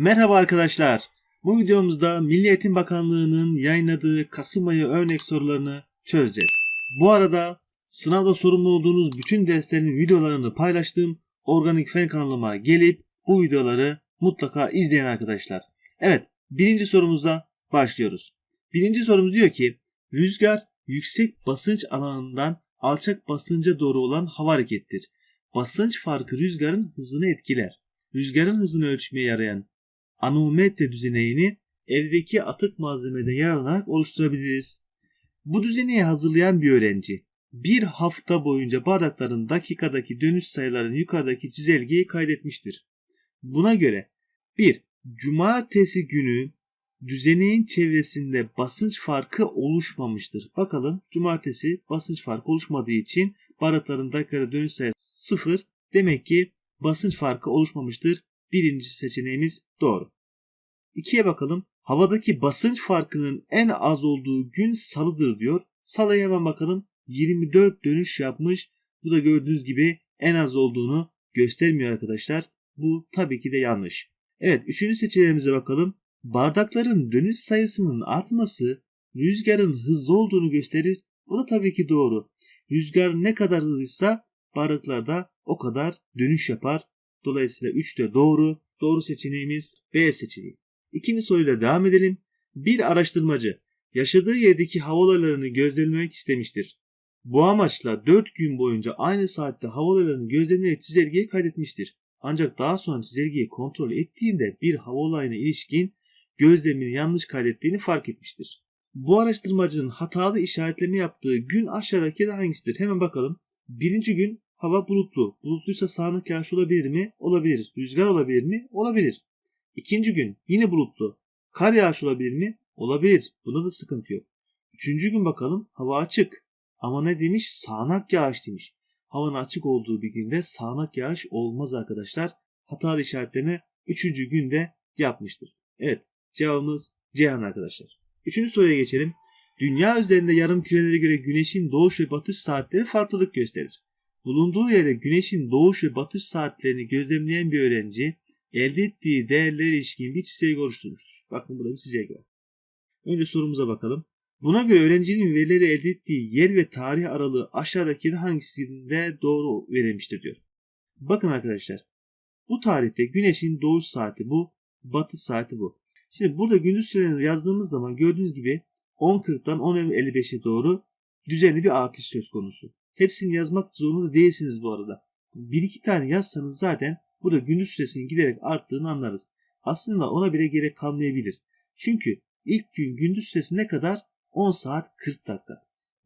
Merhaba arkadaşlar. Bu videomuzda Milli Eğitim Bakanlığı'nın yayınladığı Kasım ayı örnek sorularını çözeceğiz. Bu arada sınavda sorumlu olduğunuz bütün derslerin videolarını paylaştığım Organik Fen kanalıma gelip bu videoları mutlaka izleyin arkadaşlar. Evet birinci sorumuzda başlıyoruz. Birinci sorumuz diyor ki rüzgar yüksek basınç alanından alçak basınca doğru olan hava harekettir. Basınç farkı rüzgarın hızını etkiler. Rüzgarın hızını ölçmeye yarayan anometre düzeneğini evdeki atık malzemeden yararlanarak oluşturabiliriz. Bu düzeneği hazırlayan bir öğrenci bir hafta boyunca bardakların dakikadaki dönüş sayılarını yukarıdaki çizelgeye kaydetmiştir. Buna göre 1. Cumartesi günü düzeneğin çevresinde basınç farkı oluşmamıştır. Bakalım cumartesi basınç farkı oluşmadığı için bardakların dakikada dönüş sayısı 0. Demek ki basınç farkı oluşmamıştır. Birinci seçeneğimiz doğru. İkiye bakalım. Havadaki basınç farkının en az olduğu gün salıdır diyor. Salıya hemen bakalım. 24 dönüş yapmış. Bu da gördüğünüz gibi en az olduğunu göstermiyor arkadaşlar. Bu tabii ki de yanlış. Evet üçüncü seçeneğimize bakalım. Bardakların dönüş sayısının artması rüzgarın hızlı olduğunu gösterir. Bu da tabii ki doğru. Rüzgar ne kadar hızlıysa bardaklarda o kadar dönüş yapar. Dolayısıyla 3 de doğru. Doğru seçeneğimiz B seçeneği. İkinci soruyla devam edelim. Bir araştırmacı yaşadığı yerdeki hava olaylarını gözlemlemek istemiştir. Bu amaçla 4 gün boyunca aynı saatte hava olaylarını gözlemleyerek çizelgeye kaydetmiştir. Ancak daha sonra çizelgeyi kontrol ettiğinde bir hava olayına ilişkin gözlemini yanlış kaydettiğini fark etmiştir. Bu araştırmacının hatalı işaretleme yaptığı gün aşağıdaki de hangisidir? Hemen bakalım. Birinci gün hava bulutlu. Bulutluysa sağanak yağış olabilir mi? Olabilir. Rüzgar olabilir mi? Olabilir. İkinci gün yine bulutlu. Kar yağış olabilir mi? Olabilir. Bunda da sıkıntı yok. Üçüncü gün bakalım hava açık. Ama ne demiş? Sağanak yağış demiş. Havanın açık olduğu bir günde sağanak yağış olmaz arkadaşlar. Hatalı işaretleme üçüncü günde yapmıştır. Evet cevabımız Ceyhan arkadaşlar. Üçüncü soruya geçelim. Dünya üzerinde yarım kürelere göre güneşin doğuş ve batış saatleri farklılık gösterir. Bulunduğu yerde güneşin doğuş ve batış saatlerini gözlemleyen bir öğrenci elde ettiği değerlere ilişkin bir çizelge oluşturmuştur. Bakın burada bir çizelge var. Önce sorumuza bakalım. Buna göre öğrencinin verileri elde ettiği yer ve tarih aralığı aşağıdaki hangisinde doğru verilmiştir diyor. Bakın arkadaşlar. Bu tarihte güneşin doğuş saati bu, batış saati bu. Şimdi burada gündüz sürelerini yazdığımız zaman gördüğünüz gibi 10.40'dan 10.55'e doğru düzenli bir artış söz konusu. Hepsini yazmak zorunda değilsiniz bu arada. Bir iki tane yazsanız zaten burada gündüz süresinin giderek arttığını anlarız. Aslında ona bile gerek kalmayabilir. Çünkü ilk gün gündüz süresi ne kadar? 10 saat 40 dakika.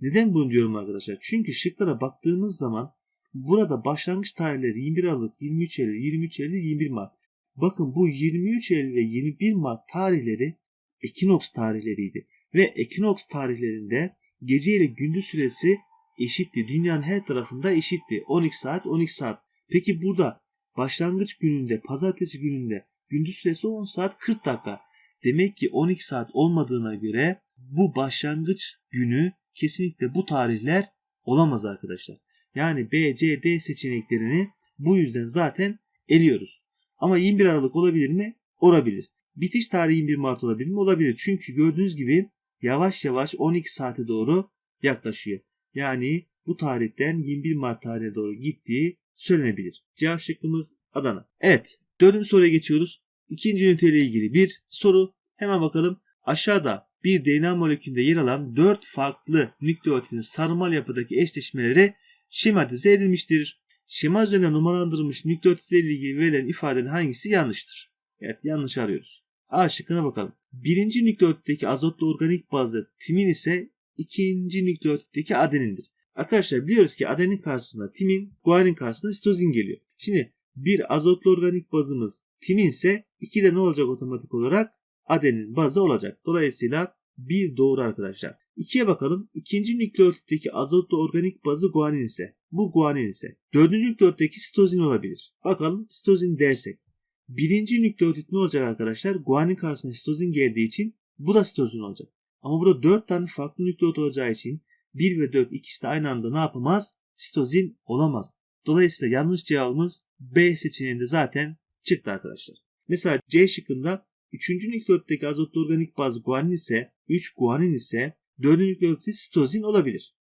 Neden bunu diyorum arkadaşlar? Çünkü şıklara baktığımız zaman burada başlangıç tarihleri 21 Aralık, 23 Eylül, 23 Eylül, 21 Mart. Bakın bu 23 Eylül ve 21 Mart tarihleri ekinoks tarihleriydi. Ve ekinoks tarihlerinde gece ile gündüz süresi eşitti. Dünyanın her tarafında eşitti. 12 saat 12 saat. Peki burada başlangıç gününde pazartesi gününde gündüz süresi 10 saat 40 dakika. Demek ki 12 saat olmadığına göre bu başlangıç günü kesinlikle bu tarihler olamaz arkadaşlar. Yani B, C, D seçeneklerini bu yüzden zaten eliyoruz. Ama 21 Aralık olabilir mi? Olabilir. Bitiş tarihi 21 Mart olabilir mi? Olabilir. Çünkü gördüğünüz gibi yavaş yavaş 12 saate doğru yaklaşıyor. Yani bu tarihten 21 Mart tarihine doğru gittiği söylenebilir. Cevap şıkkımız Adana. Evet. Dördüncü soruya geçiyoruz. İkinci üniteyle ilgili bir soru. Hemen bakalım. Aşağıda bir DNA molekülünde yer alan 4 farklı nükleotidin sarmal yapıdaki eşleşmeleri şematize edilmiştir. Şema üzerinde numaralandırılmış nükleotitlerle ilgili verilen ifadenin hangisi yanlıştır? Evet yanlış arıyoruz. A şıkkına bakalım. Birinci nükleotitteki azotlu organik bazı timin ise ikinci nükleotitteki adenindir. Arkadaşlar biliyoruz ki adenin karşısında timin, guanin karşısında sitozin geliyor. Şimdi bir azotlu organik bazımız timin ise 2 de ne olacak otomatik olarak? Adenin bazı olacak. Dolayısıyla bir doğru arkadaşlar. İkiye bakalım. İkinci nükleotitteki azotlu organik bazı guanin ise. Bu guanin ise. Dördüncü nükleotitteki sitozin olabilir. Bakalım sitozin dersek. Birinci nükleotit ne olacak arkadaşlar? Guanin karşısına sitozin geldiği için bu da sitozin olacak. Ama burada dört tane farklı nükleot olacağı için 1 ve 4 ikisi de aynı anda ne yapamaz? Sitozin olamaz. Dolayısıyla yanlış cevabımız B seçeneğinde zaten çıktı arkadaşlar. Mesela C şıkkında 3. nükleotitteki azotlu organik baz guanin ise 3 guanin ise 4. nükleotit sitozin olabilir.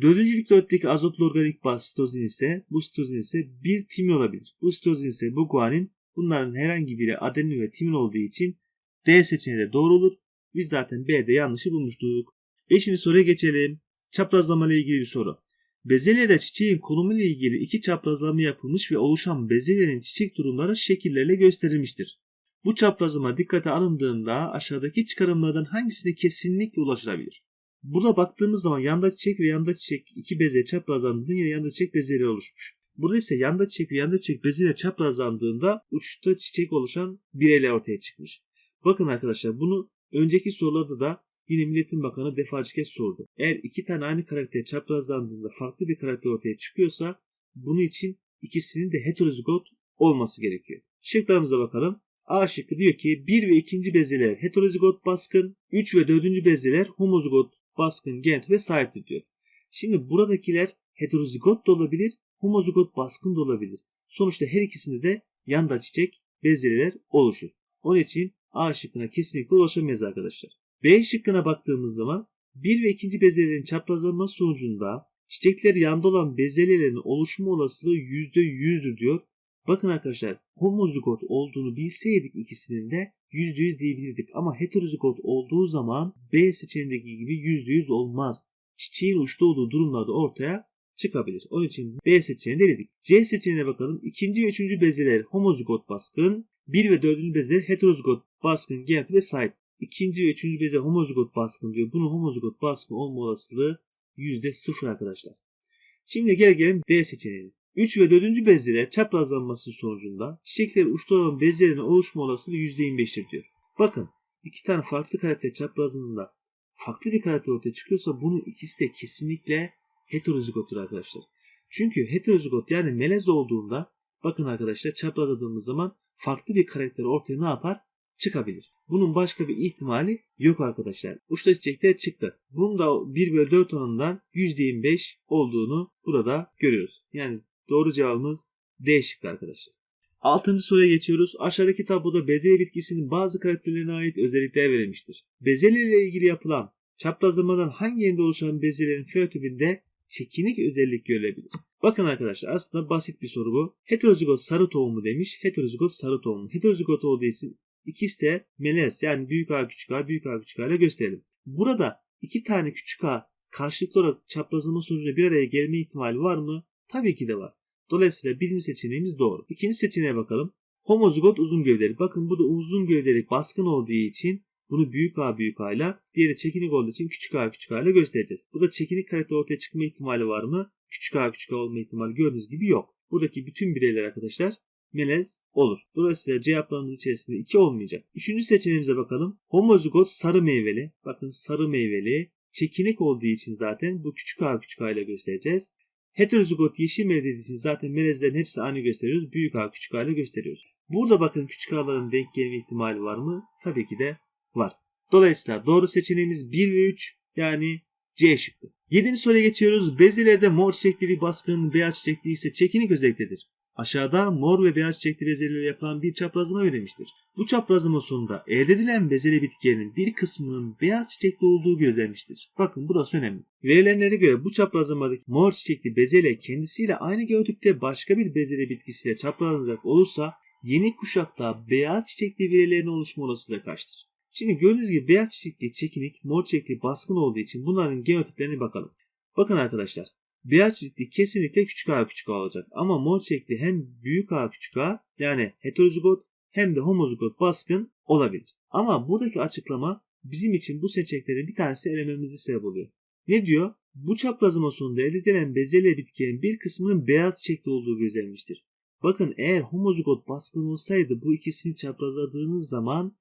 4. nükleotitteki azotlu organik baz sitozin ise bu sitozin ise bir timin olabilir. Bu sitozin ise bu guanin bunların herhangi biri adenin ve timin olduğu için D seçeneği de doğru olur. Biz zaten B'de yanlışı bulmuştuk. Beşinci soruya geçelim. Çaprazlama ile ilgili bir soru. Bezelyede çiçeğin konumu ile ilgili iki çaprazlama yapılmış ve oluşan bezelyenin çiçek durumları şekillerle gösterilmiştir. Bu çaprazlama dikkate alındığında aşağıdaki çıkarımlardan hangisine kesinlikle ulaşılabilir? Burada baktığımız zaman yanda çiçek ve yanda çiçek iki bezelye çaprazlandığında yine yanda çiçek bezelye oluşmuş. Burada ise yanda çiçek ve yanda çiçek bezelye çaprazlandığında uçta çiçek oluşan bireyler ortaya çıkmış. Bakın arkadaşlar bunu önceki sorularda da yine Milletin Bakanı defalarca kez sordu. Eğer iki tane aynı karakter çaprazlandığında farklı bir karakter ortaya çıkıyorsa bunun için ikisinin de heterozigot olması gerekiyor. Şıklarımıza bakalım. A şıkkı diyor ki 1 ve 2. bezeler heterozigot baskın, 3 ve 4. bezeler homozigot baskın genotipe sahiptir diyor. Şimdi buradakiler heterozigot da olabilir, homozigot baskın da olabilir. Sonuçta her ikisinde de yanda çiçek bezeler oluşur. Onun için A şıkkına kesinlikle ulaşamayız arkadaşlar. B şıkkına baktığımız zaman 1 ve 2. bezelyelerin çaprazlanması sonucunda çiçekler yanda olan bezelyelerin oluşma olasılığı %100'dür diyor. Bakın arkadaşlar homozigot olduğunu bilseydik ikisinin de %100 diyebilirdik. Ama heterozigot olduğu zaman B seçeneğindeki gibi %100 olmaz. Çiçeğin uçta olduğu durumlarda ortaya çıkabilir. Onun için B seçeneğini denedik. C seçeneğine bakalım. İkinci ve üçüncü bezeler homozigot baskın. 1 ve dördüncü bezeler heterozigot baskın genotipe sahip. İkinci ve üçüncü beze homozigot baskın diyor. Bunun homozigot baskın olma olasılığı %0 arkadaşlar. Şimdi gel gelelim D seçeneğine. 3 ve 4. bezler çaprazlanması sonucunda çiçekleri uçta olan bezlerin oluşma olasılığı %25'tir diyor. Bakın iki tane farklı karakter çaprazlığında farklı bir karakter ortaya çıkıyorsa bunun ikisi de kesinlikle heterozigottur arkadaşlar. Çünkü heterozigot yani melez olduğunda bakın arkadaşlar çaprazladığımız zaman farklı bir karakter ortaya ne yapar? Çıkabilir. Bunun başka bir ihtimali yok arkadaşlar. Uçta çiçekler çıktı. Bunun da 1 bölü 4 oranından %25 olduğunu burada görüyoruz. Yani doğru cevabımız D şıkkı arkadaşlar. Altıncı soruya geçiyoruz. Aşağıdaki tabloda bezelye bitkisinin bazı karakterlerine ait özellikler verilmiştir. Bezelye ile ilgili yapılan çaprazlamadan hangi yerinde oluşan bezelyelerin fenotipinde çekinik özellik görülebilir. Bakın arkadaşlar aslında basit bir soru bu. Heterozigot sarı tohumu demiş. Heterozigot sarı tohumu. Heterozigot olduğu için ikisi de melez yani büyük A küçük A büyük A küçük A ile gösterelim. Burada iki tane küçük A karşılıklı olarak çaprazlama sonucunda bir araya gelme ihtimali var mı? Tabii ki de var. Dolayısıyla birinci seçeneğimiz doğru. İkinci seçeneğe bakalım. Homozigot uzun gövdeli. Bakın bu da uzun gövdeli baskın olduğu için bunu büyük A büyük A ile diğeri çekinik olduğu için küçük A küçük A ile göstereceğiz. Bu da çekinik karakter ortaya çıkma ihtimali var mı? Küçük A küçük A olma ihtimali gördüğünüz gibi yok. Buradaki bütün bireyler arkadaşlar melez olur. Dolayısıyla cevaplarımız içerisinde 2 olmayacak. Üçüncü seçeneğimize bakalım. Homozigot sarı meyveli. Bakın sarı meyveli. Çekinik olduğu için zaten bu küçük A küçük A ile göstereceğiz. Heterozigot yeşil meyveli için zaten melezlerin hepsi aynı gösteriyoruz. Büyük A küçük A ile gösteriyoruz. Burada bakın küçük A'ların denk gelme ihtimali var mı? Tabii ki de var. Dolayısıyla doğru seçeneğimiz 1 ve 3 yani C şıkkı. Yedinci soruya geçiyoruz. Bezelerde mor çiçekleri baskın, beyaz çiçekli ise çekinik özelliktedir. Aşağıda mor ve beyaz çiçekli bezelyelerle yapılan bir çaprazlama verilmiştir. Bu çaprazlama sonunda elde edilen bezelye bitkilerinin bir kısmının beyaz çiçekli olduğu gözlenmiştir. Bakın burası önemli. Verilenlere göre bu çaprazlamadaki mor çiçekli bezelye kendisiyle aynı geotipte başka bir bezelye bitkisiyle çaprazlanacak olursa yeni kuşakta beyaz çiçekli bireylerin oluşma olasılığı kaçtır? Şimdi gördüğünüz gibi beyaz çiçekli çekinik, mor çiçekli baskın olduğu için bunların genotiplerine bakalım. Bakın arkadaşlar Beyaz çiçekli kesinlikle küçük a küçük a olacak. Ama mor çiçekli hem büyük a küçük a yani heterozigot hem de homozigot baskın olabilir. Ama buradaki açıklama bizim için bu seçeneklerin bir tanesi elememize sebep oluyor. Ne diyor? Bu çaprazlama sonunda elde edilen bezelye bitkinin bir kısmının beyaz çiçekli olduğu gözlenmiştir. Bakın eğer homozigot baskın olsaydı bu ikisini çaprazladığınız zaman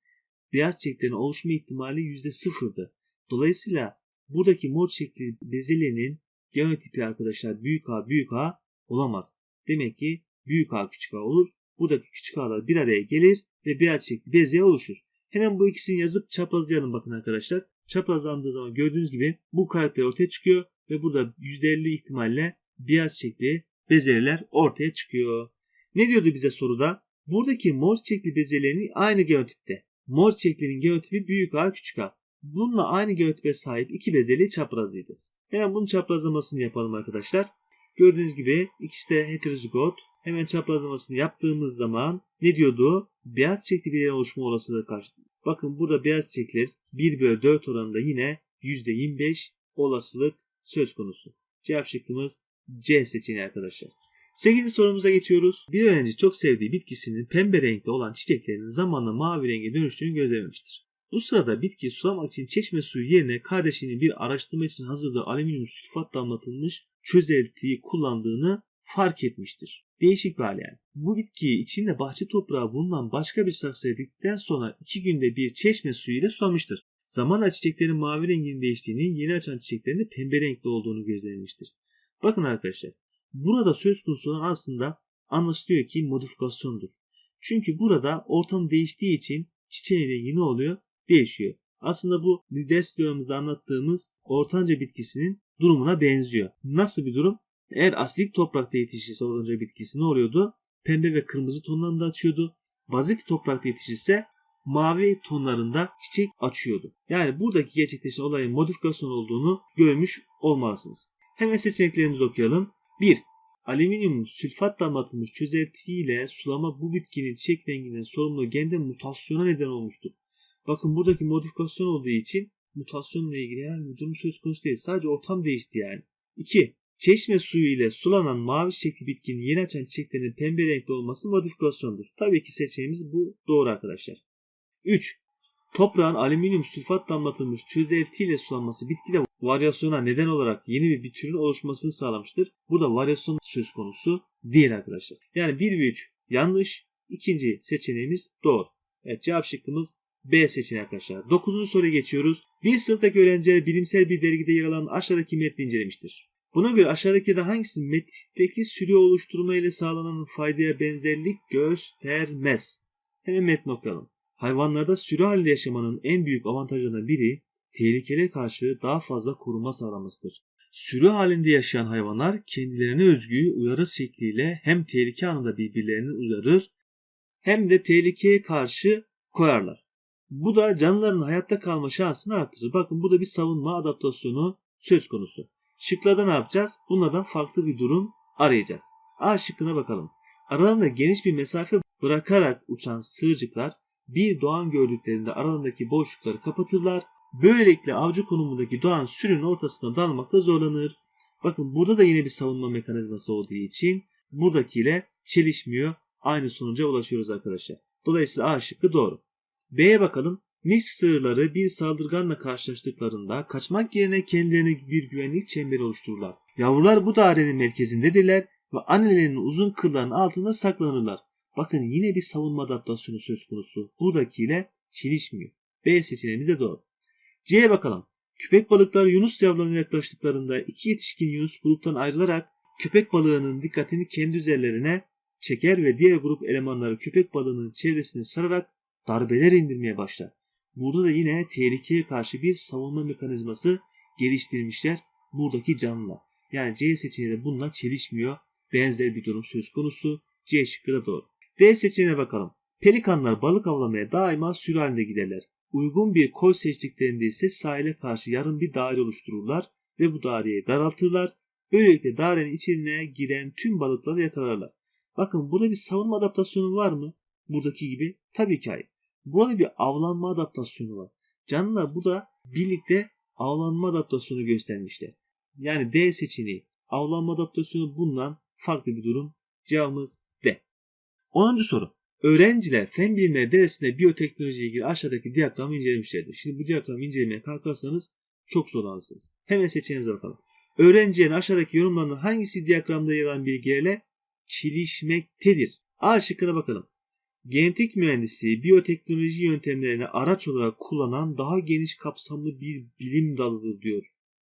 beyaz çiçeklerin oluşma ihtimali %0'dı. Dolayısıyla buradaki mor çiçekli bezelyenin genotipi arkadaşlar büyük A büyük A olamaz. Demek ki büyük A küçük A olur. Buradaki küçük A'lar bir araya gelir ve beyaz çiçekli bezeye oluşur. Hemen bu ikisini yazıp çaprazlayalım bakın arkadaşlar. Çaprazlandığı zaman gördüğünüz gibi bu karakter ortaya çıkıyor ve burada %50 ihtimalle beyaz çiçekli bezeyeler ortaya çıkıyor. Ne diyordu bize soruda? Buradaki mor çiçekli bezelerin aynı genotipte. Mor çiçeklinin genotipi büyük A küçük A. Bununla aynı genotipe sahip iki bezeli çaprazlayacağız. Hemen bunun çaprazlamasını yapalım arkadaşlar. Gördüğünüz gibi ikisi de heterozigot. Hemen çaprazlamasını yaptığımız zaman ne diyordu? Beyaz çiçekli bir oluşma olasılığı karşı. Bakın burada beyaz çiçekler 1 bölü 4 oranında yine %25 olasılık söz konusu. Cevap şıkkımız C seçeneği arkadaşlar. 8. sorumuza geçiyoruz. Bir öğrenci çok sevdiği bitkisinin pembe renkte olan çiçeklerinin zamanla mavi renge dönüştüğünü gözlememiştir. Bu sırada bitki sulamak için çeşme suyu yerine kardeşinin bir araştırma için hazırladığı alüminyum sülfat damlatılmış çözeltiyi kullandığını fark etmiştir. Değişik bir hal yani. Bu bitkiyi içinde bahçe toprağı bulunan başka bir saksıya diktikten sonra iki günde bir çeşme suyu ile sulamıştır. Zamanla çiçeklerin mavi renginin değiştiğini, yeni açan çiçeklerin de pembe renkli olduğunu gözlenmiştir. Bakın arkadaşlar, burada söz konusu olan aslında anlaşılıyor ki modifikasyondur. Çünkü burada ortam değiştiği için çiçeğin rengi ne oluyor? Değişiyor. Aslında bu videomuzda anlattığımız ortanca bitkisinin durumuna benziyor. Nasıl bir durum? Eğer asidik toprakta yetişirse ortanca bitkisi ne oluyordu? Pembe ve kırmızı tonlarında açıyordu. Bazik toprakta yetişirse mavi tonlarında çiçek açıyordu. Yani buradaki gerçekleşen olayın modifikasyon olduğunu görmüş olmalısınız. Hemen seçeneklerimizi okuyalım. 1. Alüminyum sülfat damlatılmış çözeltiyle sulama bu bitkinin çiçek renginden sorumlu gende mutasyona neden olmuştur. Bakın buradaki modifikasyon olduğu için mutasyonla ilgili herhangi bir durum söz konusu değil. Sadece ortam değişti yani. 2. Çeşme suyu ile sulanan mavi çiçekli bitkinin yeni açan çiçeklerinin pembe renkli olması modifikasyondur. Tabii ki seçeneğimiz bu doğru arkadaşlar. 3. Toprağın alüminyum sülfat damlatılmış çözeltiyle sulanması bitkide varyasyona neden olarak yeni bir türün oluşmasını sağlamıştır. Burada varyasyon söz konusu değil arkadaşlar. Yani 1 ve 3 yanlış. İkinci seçeneğimiz doğru. Evet cevap şıkkımız B seçeneği arkadaşlar. 9. soruya geçiyoruz. Bir sınıftaki öğrenciler bilimsel bir dergide yer alan aşağıdaki metni incelemiştir. Buna göre aşağıdaki de hangisi metindeki sürü oluşturma ile sağlanan faydaya benzerlik göstermez? Hemen metni okuyalım. Hayvanlarda sürü halinde yaşamanın en büyük avantajlarından biri tehlikelere karşı daha fazla koruma sağlamasıdır. Sürü halinde yaşayan hayvanlar kendilerine özgü uyarı şekliyle hem tehlike anında birbirlerini uyarır hem de tehlikeye karşı koyarlar. Bu da canlıların hayatta kalma şansını artırır. Bakın bu da bir savunma adaptasyonu söz konusu. Şıklarda ne yapacağız? Bunlardan farklı bir durum arayacağız. A şıkkına bakalım. Aralarında geniş bir mesafe bırakarak uçan sığırcıklar bir doğan gördüklerinde aralarındaki boşlukları kapatırlar. Böylelikle avcı konumundaki doğan sürünün ortasına dalmakta zorlanır. Bakın burada da yine bir savunma mekanizması olduğu için buradakiyle çelişmiyor. Aynı sonuca ulaşıyoruz arkadaşlar. Dolayısıyla A şıkkı doğru. B'ye bakalım. Mis sığırları bir saldırganla karşılaştıklarında kaçmak yerine kendilerine bir güvenlik çemberi oluştururlar. Yavrular bu dairenin merkezindedirler ve annelerinin uzun kıllarının altında saklanırlar. Bakın yine bir savunma adaptasyonu söz konusu. Buradakiyle çelişmiyor. B seçeneğimiz de doğru. C'ye bakalım. Köpek balıkları Yunus yavrularına yaklaştıklarında iki yetişkin Yunus gruptan ayrılarak köpek balığının dikkatini kendi üzerlerine çeker ve diğer grup elemanları köpek balığının çevresini sararak darbeler indirmeye başlar. Burada da yine tehlikeye karşı bir savunma mekanizması geliştirmişler buradaki canlılar. Yani C seçeneği de bununla çelişmiyor. Benzer bir durum söz konusu. C şıkkı da doğru. D seçeneğine bakalım. Pelikanlar balık avlamaya daima sürü halinde giderler. Uygun bir koy seçtiklerinde ise sahile karşı yarım bir daire oluştururlar ve bu daireyi daraltırlar. Böylelikle dairenin içine giren tüm balıkları yakalarlar. Bakın burada bir savunma adaptasyonu var mı? Buradaki gibi? Tabii ki hayır. Burada bir avlanma adaptasyonu var. Canlılar bu da birlikte avlanma adaptasyonu göstermişler. Yani D seçeneği. Avlanma adaptasyonu bundan farklı bir durum. Cevabımız D. 10. soru. Öğrenciler fen bilimleri dersinde biyoteknolojiye ilgili aşağıdaki diyagramı incelemişlerdir. Şimdi bu diyagramı incelemeye kalkarsanız çok zorlanırsınız. Hemen seçeneğimize bakalım. Öğrencilerin aşağıdaki yorumlarından hangisi diyagramda yer alan bilgilerle çelişmektedir? A şıkkına bakalım. Genetik mühendisliği biyoteknoloji yöntemlerini araç olarak kullanan daha geniş kapsamlı bir bilim dalıdır diyor.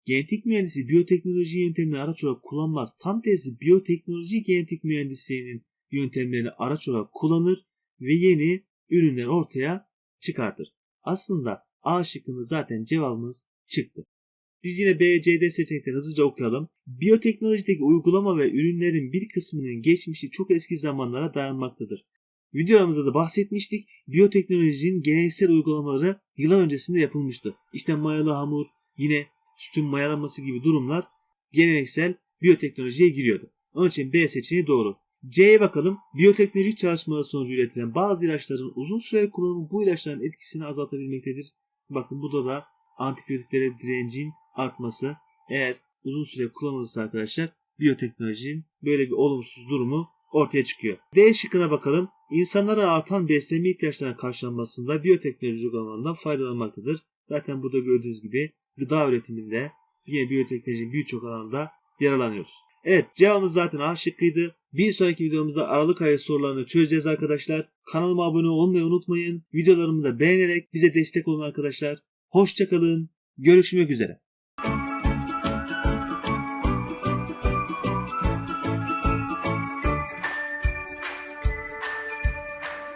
Genetik mühendisliği biyoteknoloji yöntemlerini araç olarak kullanmaz. Tam tersi biyoteknoloji genetik mühendisliğinin yöntemlerini araç olarak kullanır ve yeni ürünler ortaya çıkartır. Aslında A şıkkında zaten cevabımız çıktı. Biz yine B, C, D seçeneklerini hızlıca okuyalım. Biyoteknolojideki uygulama ve ürünlerin bir kısmının geçmişi çok eski zamanlara dayanmaktadır. Videolarımızda da bahsetmiştik. Biyoteknolojinin geleneksel uygulamaları yıllar öncesinde yapılmıştı. İşte mayalı hamur, yine sütün mayalanması gibi durumlar geleneksel biyoteknolojiye giriyordu. Onun için B seçeneği doğru. C'ye bakalım. Biyoteknolojik çalışmalar sonucu üretilen bazı ilaçların uzun süreli kullanımı bu ilaçların etkisini azaltabilmektedir. Bakın burada da antibiyotiklere direncin artması eğer uzun süre kullanılırsa arkadaşlar biyoteknolojinin böyle bir olumsuz durumu ortaya çıkıyor. D şıkkına bakalım. İnsanlara artan beslenme ihtiyaçlarının karşılanmasında biyoteknoloji uygulamalarından faydalanmaktadır. Zaten burada gördüğünüz gibi gıda üretiminde yine biyoteknolojinin birçok alanında yararlanıyoruz. Evet cevabımız zaten A şıkkıydı. Bir sonraki videomuzda Aralık ayı sorularını çözeceğiz arkadaşlar. Kanalıma abone olmayı unutmayın. Videolarımı da beğenerek bize destek olun arkadaşlar. Hoşçakalın. Görüşmek üzere.